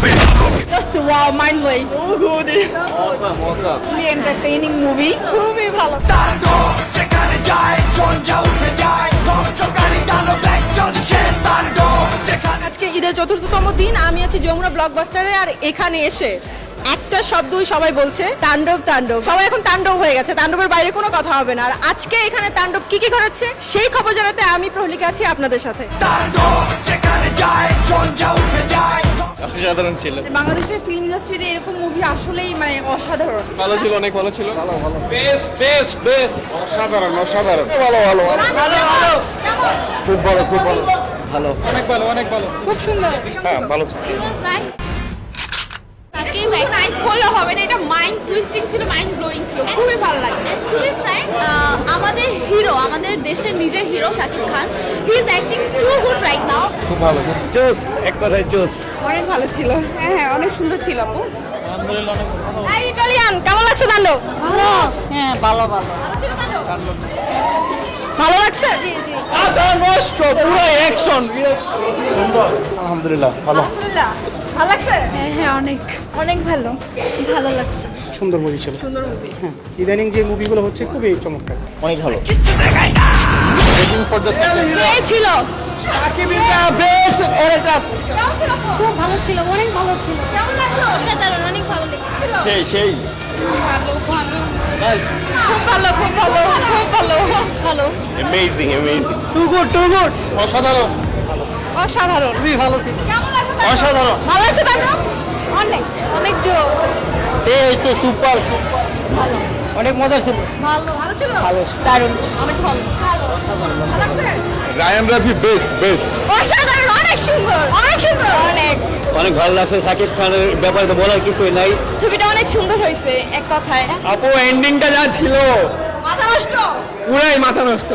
Just wow, mind blowing. So good. Awesome, awesome. Really entertaining movie. খুবই ভালো তাণ্ডব যেখানে যায় ঝঞ্ঝা উঠে যায় ধ্বংসকারী দানব একজন সে তাণ্ডব যেখানে আজকে ঈদের চতুর্থতম দিন আমি আছি যমুনা ব্লকবাস্টারে আর এখানে এসে একটা শব্দই সবাই বলছে তাণ্ডব তাণ্ডব সবাই এখন তাণ্ডব হয়ে গেছে তাণ্ডবের বাইরে কোনো কথা হবে না আর আজকে এখানে তাণ্ডব কি কি করাচ্ছে সেই খবর জানাতে আমি প্রহলিকা আছি আপনাদের সাথে তাণ্ডব যেখানে যায় যায় অসাধারণ ছিল। বাংলাদেশের ফিল্ম ইন্ডাস্ট্রিতে এরকম মুভি আসলেই মানে অসাধারণ। ভালো ছিল অনেক ভালো ছিল। ভালো ভালো। বেস্ট বেস্ট বেস্ট অসাধারণ অসাধারণ। ভালো ভালো ভালো। ভালো খুব ভালো। খুব ভালো ভালো। অনেক ভালো অনেক ভালো। খুব সুন্দর হ্যাঁ ভালো তাকে নাইস বললে হবে না এটা মাইন্ড টুইস্টিং ছিল মাইন্ড ব্লোয়িং ছিল। খুবই ভালো লাগে। টু বি ফ্র্যাঙ্ক আমাদের হিরো আমাদের দেশের নিজের hero Shakib Khan he is acting too good right now খুব ভালো জোস এক কথায় জোস। অনেক ভালো ছিল। হ্যাঁ হ্যাঁ অনেক সুন্দর ছিল আপু। এই ইটালিয়ান কেমন লাগছে তাণ্ডব? হ্যাঁ ভালো ভালো। ভালো লাগছে? জি জি। আধা নষ্ট পুরো অ্যাকশন আলহামদুলিল্লাহ ভালো। আলহামদুলিল্লাহ। ভালো লাগছে? হ্যাঁ হ্যাঁ অনেক। অনেক ভালো। ভালো লাগছে। সুন্দর মুভি ছিল। সুন্দর মুভি হ্যাঁ ইদানিং যে মুভিগুলো হচ্ছে খুবই চমৎকার। অনেক ভালো। কে ছিল? বেস্ট এর একটা। খুব ভালো ছিল অনেক ভালো ছিল। কেমন লাগল? অসাধারণ অনেক ভালো লেগেছে। সেই। সেই খুব ভালো খুব ভালো খুব ভালো। ভালো। Amazing amazing too good too good অসাধারণ। অসাধারণ। খুবই ভালো ছিল। অসাধারণ। ভালো লাগছে তাণ্ডব অনেক অনেক জোর। সে হচ্ছে সুপার অনেক মজা ছিল। ভালো ভালো ছিল? ভালো। দারুণ। অনেক ভালো। ভালো। লাগছে? রায়ান রাফি বেস্ট বেস্ট অসাধারণ অনেক সুন্দর অনেক সুন্দর। অনেক। অনেক ভালো লাগছে সাকিব খানের ব্যাপারে তো বলার কিছুই নাই। ছবিটা অনেক সুন্দর হয়েছে এক কথায়। আপু এন্ডিংটা যা ছিল। মাথা নষ্ট। পুরাই মাথা নষ্ট।